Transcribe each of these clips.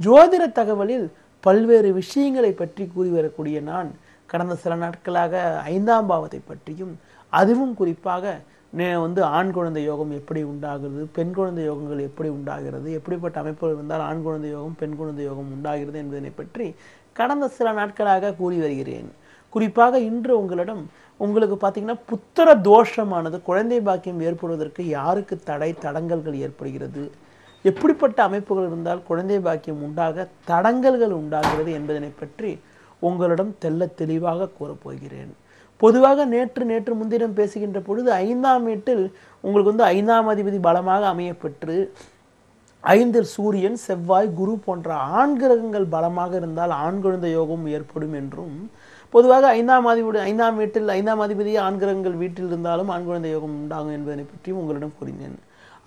ஜோதிட தகவலில் பல்வேறு விஷயங்களை பற்றி கூறி வரக்கூடிய நான் கடந்த சில நாட்களாக ஐந்தாம் பாவத்தை பற்றியும் அதுவும் குறிப்பாக நே- வந்து ஆண் குழந்தை யோகம் எப்படி உண்டாகிறது பெண் குழந்தை யோகங்கள் எப்படி உண்டாகிறது எப்படிப்பட்ட அமைப்புகள் இருந்தால் ஆண் குழந்தை யோகம் பெண் குழந்தை யோகம் உண்டாகிறது என்பதனை பற்றி கடந்த சில நாட்களாக கூறி வருகிறேன். குறிப்பாக இன்று உங்களிடம் உங்களுக்கு பார்த்தீங்கன்னா புத்திர தோஷமானது குழந்தை பாக்கியம் ஏற்படுவதற்கு யாருக்கு தடை தடங்கல்கள் ஏற்படுகிறது எப்படிப்பட்ட அமைப்புகள் இருந்தால் குழந்தை பாக்கியம் உண்டாக தடங்கல்கள் உண்டாகிறது என்பதனை பற்றி உங்களிடம் தெல்ல தெளிவாக கூறப்போகிறேன். பொதுவாக நேற்று நேற்று முன்தினம் பேசுகின்ற பொழுது ஐந்தாம் வீட்டில் உங்களுக்கு வந்து ஐந்தாம் அதிபதி பலமாக அமையப்பெற்று ஐந்தில் சூரியன் செவ்வாய் குரு போன்ற ஆண் கிரகங்கள் பலமாக இருந்தால் ஆண் குழந்தை யோகம் ஏற்படும் என்றும் பொதுவாக ஐந்தாம் அதிபதி ஐந்தாம் வீட்டில் ஐந்தாம் அதிபதி ஆண் கிரகங்கள் வீட்டில் இருந்தாலும் ஆண் குழந்தை யோகம் உண்டாகும் என்பதனை பற்றியும் உங்களிடம் கூறினேன்.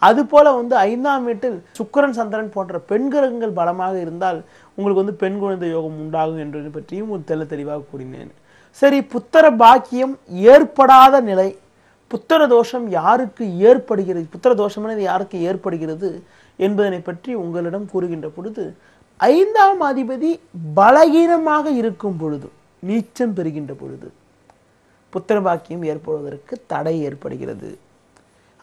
அதுபோல் வந்து ஐந்தாம் வீட்டில் சுக்கிரன் சந்திரன் போன்ற பெண் கிரகங்கள் பலமாக இருந்தால் உங்களுக்கு வந்து பெண் குழந்தை யோகம் உண்டாகும் என்பதை பற்றியும் ஒரு தெள்ள தெளிவாக கூறினேன். சரி புத்தர பாக்கியம் ஏற்படாத நிலை. புத்தர தோஷம் யாருக்கு ஏற்படுகிறது? புத்தர தோஷமானது யாருக்கு ஏற்படுகிறது என்பதனை பற்றி உங்களிடம் கூறுகின்ற பொழுது ஐந்தாம் அதிபதி பலகீனமாக இருக்கும் பொழுது நீச்சம் பெறுகின்ற பொழுது புத்திர பாக்கியம் ஏற்படுவதற்கு தடை ஏற்படுகிறது.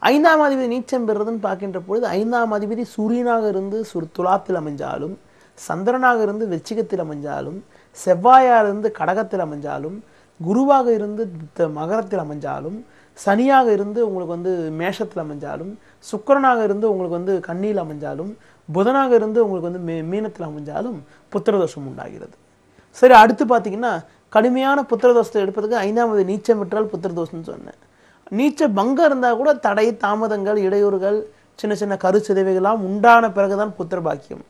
ஐந்தாம் அதிபதி நீச்சம் பெறுறதுன்னு பார்க்கின்ற பொழுது ஐந்தாம் அதிபதி சூரியனாக இருந்து சுர் துலாத்தில் அமைஞ்சாலும் சந்திரனாக இருந்து வெச்சிகத்தில் அமைஞ்சாலும் செவ்வாயாக இருந்து கடகத்தில் அமைஞ்சாலும் குருவாக இருந்து மகரத்தில் அமைஞ்சாலும் சனியாக இருந்து உங்களுக்கு வந்து மேஷத்தில் அமைஞ்சாலும் சுக்கிரனாக இருந்து உங்களுக்கு வந்து கண்ணியில் அமைஞ்சாலும் புதனாக இருந்து உங்களுக்கு வந்து மீ மீனத்தில் அமைஞ்சாலும் புத்திரதோஷம் உண்டாகிறது. சரி அடுத்து பார்த்தீங்கன்னா கடுமையான புத்திரதோஷத்தை எடுப்பதுக்கு ஐந்தாவது நீச்சம் விட்டால் புத்திரதோஷம்னு சொன்னேன். நீச்ச பங்கம் இருந்தால் கூட தடை தாமதங்கள் இடையூறுகள் சின்ன சின்ன கருச்சிதைவைகள்லாம் உண்டான பிறகுதான் புத்திர பாக்கியம்.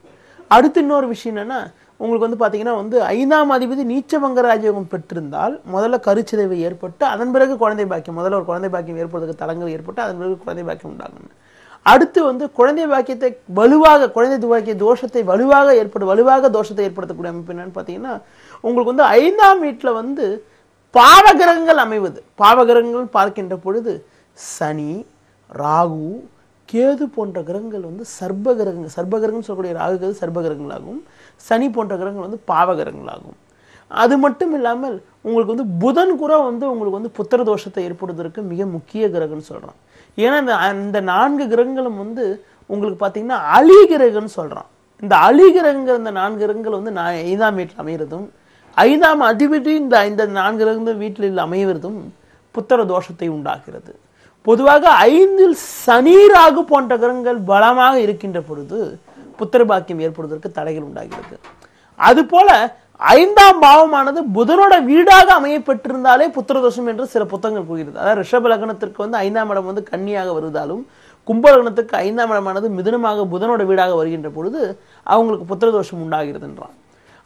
அடுத்து இன்னொரு விஷயம் என்னென்னா உங்களுக்கு வந்து பார்த்தீங்கன்னா வந்து ஐந்தாம் அதிபதி நீச்சபங்க ராஜயோகம் பெற்றிருந்தால் முதல்ல கருச்சிதைவு ஏற்பட்டு அதன் பிறகு குழந்தை பாக்கியம் முதல்ல ஒரு குழந்தை பாக்கியம் ஏற்படுறதுக்கு தளங்கள் ஏற்பட்டு அதன் பிறகு குழந்தை பாக்கியம் உண்டாகும் அடுத்து வந்து குழந்தை பாக்கியத்தை வலுவாக குழந்தை துவாக்கிய தோஷத்தை வலுவாக ஏற்படு வலுவாக தோஷத்தை ஏற்படுத்தக்கூடிய அமைப்பு என்னன்னு பார்த்தீங்கன்னா உங்களுக்கு வந்து ஐந்தாம் வீட்டில் வந்து பாவகிரகங்கள் அமைவது. பாவகிரகங்கள் பார்க்கின்ற பொழுது சனி ராகு கேது போன்ற கிரகங்கள் வந்து சர்ப கிரகங்கள் சர்ப கிரகம்னு சொல்லக்கூடிய ராகு கேது சர்ப கிரகங்களாகும் சனி போன்ற கிரகங்கள் வந்து பாவ கிரகங்களாகும் அது மட்டும் இல்லாமல் உங்களுக்கு வந்து புதன் கூட வந்து உங்களுக்கு வந்து புத்திர தோஷத்தை ஏற்படுவதற்கு மிக முக்கிய கிரகம்னு சொல்கிறான் ஏன்னா இந்த இந்த நான்கு கிரகங்களும் வந்து உங்களுக்கு பார்த்தீங்கன்னா அலி கிரகம்னு சொல்கிறான் இந்த அலி கிரகங்கள் இந்த நான்கு கிரகங்கள் வந்து நான் ஐந்தாம் வீட்டில் அமைகிறதும் ஐந்தாம் அதிபதி இந்த இந்த நான்கு கிரகங்கள் வீட்டில் அமைவதும் புத்திர தோஷத்தை உண்டாக்குகிறது. பொதுவாக ஐந்தில் சனி ராகு போன்ற கிரகங்கள் பலமாக இருக்கின்ற பொழுது புத்திர பாக்கியம் ஏற்படுவதற்கு தடைகள் உண்டாகிறது. அதுபோல ஐந்தாம் பாவமானது புதனோட வீடாக அமையப்பட்டிருந்தாலே புத்திர தோஷம் என்று சில புத்தகங்கள் கூறுகிறது. அதாவது ரிஷப லக்னத்திற்கு வந்து ஐந்தாம் இடம் வந்து கன்னியாக வருவதாலும் கும்ப லக்னத்துக்கு ஐந்தாம் இடமானது மிதுனமாக புதனோட வீடாக வருகின்ற பொழுது அவங்களுக்கு புத்திர தோஷம் உண்டாகிறது என்றான்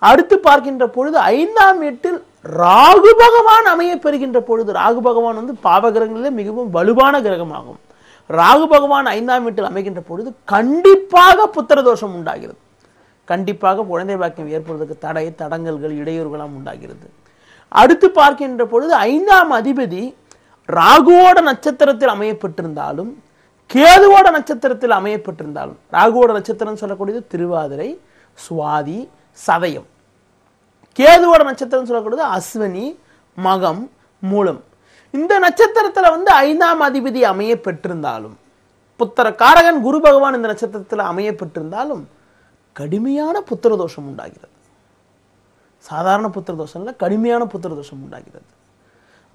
அடுத்து பார்க்கின்ற பொழுது ஐந்தாம் வீட்டில் ராகு பகவான் அமைய பெறுகின்ற பொழுது ராகு பகவான் வந்து பாவகிரகங்களிலே மிகவும் வலுவான கிரகமாகும். ராகு பகவான் ஐந்தாம் வீட்டில் அமைகின்ற பொழுது கண்டிப்பாக புத்திர தோஷம் உண்டாகிறது. கண்டிப்பாக குழந்தை பாக்கியம் ஏற்படுவதற்கு தடை தடங்கல்கள் இடையூறுகளாம் உண்டாகிறது. அடுத்து பார்க்கின்ற பொழுது ஐந்தாம் அதிபதி ராகுவோட நட்சத்திரத்தில் அமையப்பட்டிருந்தாலும் கேதுவோட நட்சத்திரத்தில் அமையப்பட்டிருந்தாலும் ராகுவோட நட்சத்திரம் சொல்லக்கூடியது திருவாதிரை சுவாதி சதயம். கேதுவோட நட்சத்திரம் சொல்லக்கூடியது அஸ்வினி மகம் மூலம். இந்த நட்சத்திரத்துல வந்து ஐந்தாம் அதிபதி அமைய பெற்றிருந்தாலும் புத்திர காரகன் குரு பகவான் இந்த நட்சத்திரத்தில் அமைய பெற்றிருந்தாலும் கடுமையான புத்திர தோஷம் உண்டாகிறது. சாதாரண புத்திர தோஷம் இல்லை கடுமையான புத்திர தோஷம் உண்டாகிறது.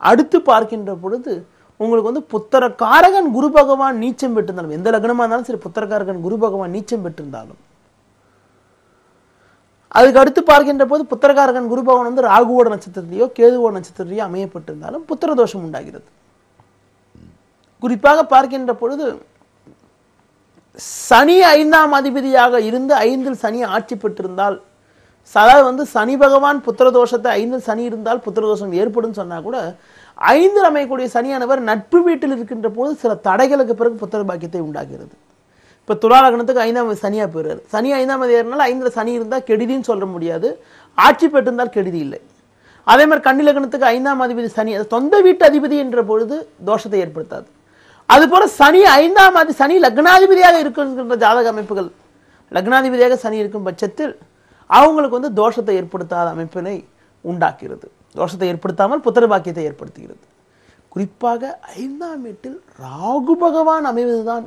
அடுத்து பார்க்கின்ற பொழுது உங்களுக்கு வந்து புத்திர காரகன் குரு பகவான் நீச்சம் பெற்றிருந்தாலும் எந்த லக்னமா இருந்தாலும் சரி புத்திரக்காரகன் குரு பகவான் நீச்சம் பெற்றிருந்தாலும் அதுக்கு அடுத்து பார்க்கின்ற போது புத்திரகாரகன் குருபவன் வந்து ராகுவோட நட்சத்திரத்திலேயோ கேதுவோட நட்சத்திரத்திலேயோ அமையப்பட்டிருந்தாலும் புத்திர தோஷம் உண்டாகிறது. குறிப்பாக பார்க்கின்ற பொழுது சனி ஐந்தாம் அதிபதியாக இருந்து ஐந்தில் சனி ஆட்சி பெற்றிருந்தால் அதாவது வந்து சனி பகவான் புத்திர தோஷத்தை ஐந்தில் சனி இருந்தால் புத்திர தோஷம் ஏற்படும் சொன்னா கூட ஐந்தில் அமையக்கூடிய சனியானவர் நட்பு வீட்டில் இருக்கின்ற போது சில தடைகளுக்கு பிறகு புத்திர பாக்கியத்தை உண்டாகிறது. இப்போ துலாலகணத்துக்கு ஐந்தாம் சனியாக போயிடுறாரு. சனி ஐந்தாம் அதிகாரினால ஐந்தில் சனி இருந்தால் கெடுதின்னு சொல்ல முடியாது. ஆட்சி பெற்றிருந்தால் கெடுதி இல்லை. அதே மாதிரி கன்னி லக்னத்துக்கு ஐந்தாம் அதிபதி சனி அது சொந்த வீட்டு அதிபதி என்ற பொழுது தோஷத்தை ஏற்படுத்தாது. அதுபோல சனி ஐந்தாம் அதி சனி லக்னாதிபதியாக இருக்குங்கிற ஜாதக அமைப்புகள் லக்னாதிபதியாக சனி இருக்கும் பட்சத்தில் அவங்களுக்கு வந்து தோஷத்தை ஏற்படுத்தாத அமைப்பினை உண்டாக்குகிறது தோஷத்தை ஏற்படுத்தாமல் புத்திர பாக்கியத்தை ஏற்படுத்துகிறது. குறிப்பாக ஐந்தாம் வீட்டில் ராகு பகவான் அமைவதுதான்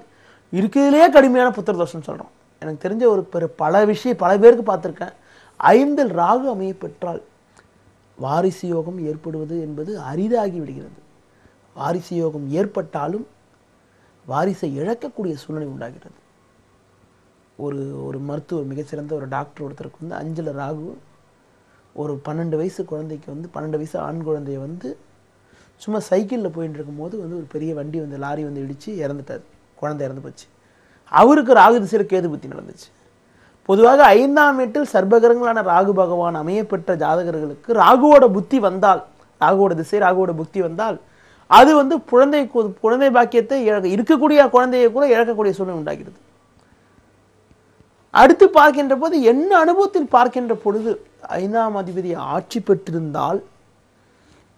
இருக்கிறதுலேயே கடுமையான புத்திர தோஷம்னு சொல்கிறோம் எனக்கு தெரிஞ்ச ஒரு பெரு பல விஷயம் பல பேருக்கு பார்த்துருக்கேன். ஐந்தில் ராகு அமைய பெற்றால் வாரிசு யோகம் ஏற்படுவது என்பது அரிதாகி விடுகிறது. வாரிசு யோகம் ஏற்பட்டாலும் வாரிசை இழக்கக்கூடிய சூழ்நிலை உண்டாகிறது. ஒரு ஒரு மருத்துவர் மிகச்சிறந்த ஒரு டாக்டர் ஒருத்தருக்கு வந்து அஞ்சில் ராகு ஒரு பன்னெண்டு வயசு குழந்தைக்கு வந்து பன்னெண்டு வயசு ஆண் குழந்தைய வந்து சும்மா சைக்கிளில் போயிட்டு இருக்கும்போது வந்து ஒரு பெரிய வண்டி வந்து லாரி வந்து இடித்து இறந்துட்டார். குழந்தை இறந்து போச்சு. அவருக்கு ராகு திசையில் கேது புத்தி நடந்துச்சு. பொதுவாக ஐந்தாம் வீட்டில் சர்பகரங்களான ராகு பகவான் அமையப்பெற்ற ஜாதகர்களுக்கு ராகுவோட புத்தி வந்தால் ராகுவோட திசை ராகுவோட புத்தி வந்தால் அது வந்து குழந்தை குழந்தை பாக்கியத்தை இழக்க இருக்கக்கூடிய குழந்தையை கூட இழக்கக்கூடிய சூழ்நிலை உண்டாகிறது. அடுத்து பார்க்கின்ற போது என்ன அனுபவத்தில் பார்க்கின்ற பொழுது ஐந்தாம் அதிபதி ஆட்சி பெற்றிருந்தால்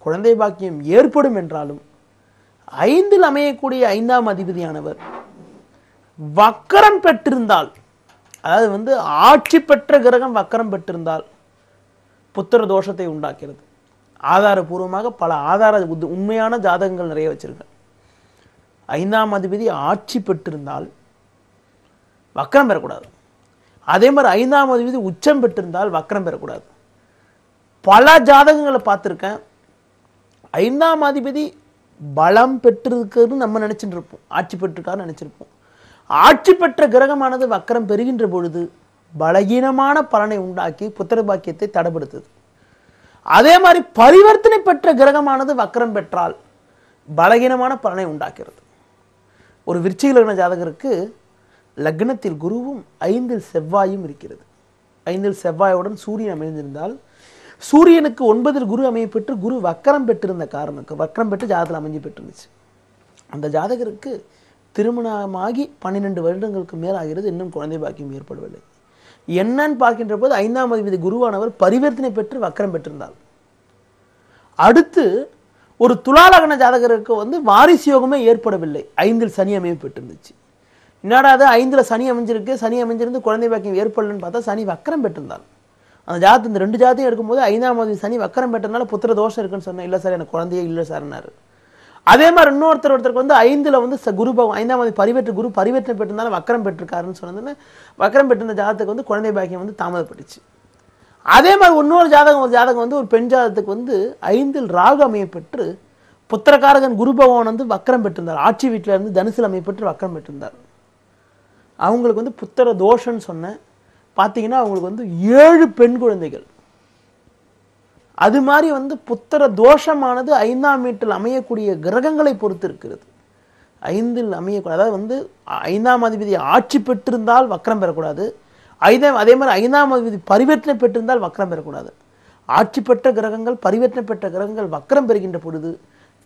குழந்தை பாக்கியம் ஏற்படும் என்றாலும் ஐந்தில் அமையக்கூடிய ஐந்தாம் அதிபதியானவர். வக்கரம் பெற்றிருந்தால் அதாவது வந்து ஆட்சி பெற்ற கிரகம் வக்கரம் பெற்றிருந்தால் புத்திர தோஷத்தை உண்டாக்கிறது. ஆதாரபூர்வமாக பல ஆதார உண்மையான ஜாதகங்கள் நிறைய வச்சிருக்கேன் ஐந்தாம் அதிபதி ஆட்சி பெற்றிருந்தால் வக்கரம் பெறக்கூடாது. அதே மாதிரி ஐந்தாம் அதிபதி உச்சம் பெற்றிருந்தால் வக்கரம் பெறக்கூடாது. பல ஜாதகங்களை பார்த்துருக்கேன். ஐந்தாம் அதிபதி பலம் பெற்றிருக்கிறது நம்ம நினச்சிட்டு இருப்போம் ஆட்சி பெற்றிருக்காருன்னு நினச்சிருப்போம். ஆட்சி பெற்ற கிரகமானது வக்கரம் பெறுகின்ற பொழுது பலகீனமான பலனை உண்டாக்கி புத்திர பாக்கியத்தை தடைப்படுத்துது. அதே மாதிரி பரிவர்த்தனை பெற்ற கிரகமானது வக்கரம் பெற்றால் பலகீனமான பலனை உண்டாக்கிறது. ஒரு விருச்சிக லக்ன ஜாதகருக்கு லக்னத்தில் குருவும் ஐந்தில் செவ்வாயும் இருக்கிறது. ஐந்தில் செவ்வாயுடன் சூரியன் அமைந்திருந்தால் சூரியனுக்கு ஒன்பதில் குரு அமையப்பெற்று குரு வக்கரம் பெற்றிருந்த காரணக்கு வக்கரம் பெற்று ஜாதகத்தில் அமைஞ்சு பெற்றிருந்துச்சு. அந்த ஜாதகருக்கு திருமணமாகி பன்னிரெண்டு வருடங்களுக்கு மேல் ஆகிறது இன்னும் குழந்தை பாக்கியம் ஏற்படவில்லை. என்னன்னு பார்க்கின்ற போது ஐந்தாம் அதிபதி குருவானவர் பரிவர்த்தனை பெற்று வக்கரம் பெற்றிருந்தார். அடுத்து ஒரு துலாலகன ஜாதகருக்கு வந்து வாரிசு யோகமே ஏற்படவில்லை. ஐந்தில் சனி அமைய பெற்றிருந்துச்சு. என்னடா அது ஐந்தில் சனி அமைஞ்சிருக்கு சனி அமைஞ்சிருந்து குழந்தை பாக்கியம் ஏற்படலன்னு பார்த்தா சனி வக்கரம் பெற்றிருந்தார். அந்த ஜாதத்து இந்த ரெண்டு ஜாத்தையும் எடுக்கும்போது ஐந்தாம் அதிபதி சனி வக்கரம் பெற்றனால புத்திர தோஷம் இருக்குன்னு சொன்னேன். இல்லை சார் எனக்கு குழந்தையே இல்லை சார்னாரு அதே மாதிரி இன்னொருத்தர் ஒருத்தருக்கு வந்து ஐந்தில் வந்து ச- குரு பகவான் ஐந்தாம் அதிபதி பரிவற்ற குரு பரிவேற்றம் பெற்றிருந்தாலும் வக்கரம் பெற்றிருக்காருன்னு சொன்னதுன்னு வக்கரம் பெற்றிருந்த ஜாதகத்துக்கு வந்து குழந்தை பாக்கியம் வந்து தாமதப்பட்டுச்சு. அதே மாதிரி இன்னொரு ஜாதகம் ஒரு ஜாதகம் வந்து ஒரு பெண் ஜாதகத்துக்கு வந்து ஐந்தில் ராகு அமையப்பெற்று புத்திரக்காரகன் குரு பகவான் வந்து வக்கரம் பெற்றிருந்தார். ஆட்சி வீட்டில் இருந்து தனுசில் அமையப்பெற்று வக்கரம் பெற்றிருந்தார். அவங்களுக்கு வந்து புத்திர தோஷம்னு சொன்னேன். பார்த்தீங்கன்னா அவங்களுக்கு வந்து ஏழு பெண் குழந்தைகள். அது மாதிரி வந்து புத்திர தோஷமானது ஐந்தாம் வீட்டில் அமையக்கூடிய கிரகங்களை பொறுத்து இருக்கிறது ஐந்தில் அமையக்கூடாது. அதாவது வந்து ஐந்தாம் அதிபதி ஆட்சி பெற்றிருந்தால் வக்கரம் பெறக்கூடாது. ஐந்தாம் அதே மாதிரி ஐந்தாம் அதிபதி பரிவர்த்தனை பெற்றிருந்தால் வக்கரம் பெறக்கூடாது. ஆட்சி பெற்ற கிரகங்கள் பரிவர்த்தனை பெற்ற கிரகங்கள் வக்கரம் பெறுகின்ற பொழுது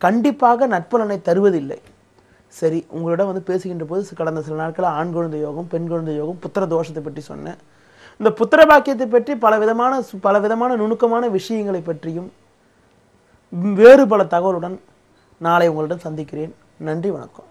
கண்டிப்பாக நட்பலனை தருவதில்லை. சரி உங்களிடம் வந்து பேசுகின்ற போது கடந்த சில நாட்களில் ஆண் குழந்தை யோகம் பெண் குழந்தை யோகம் புத்திர தோஷத்தை பற்றி சொன்னேன். இந்த புத்திர பாக்கியத்தை பற்றி பல விதமான பல விதமான நுணுக்கமான விஷயங்களை பற்றியும் வேறு பல தகவலுடன் நாளை உங்களிடம் சந்திக்கிறேன். நன்றி வணக்கம்.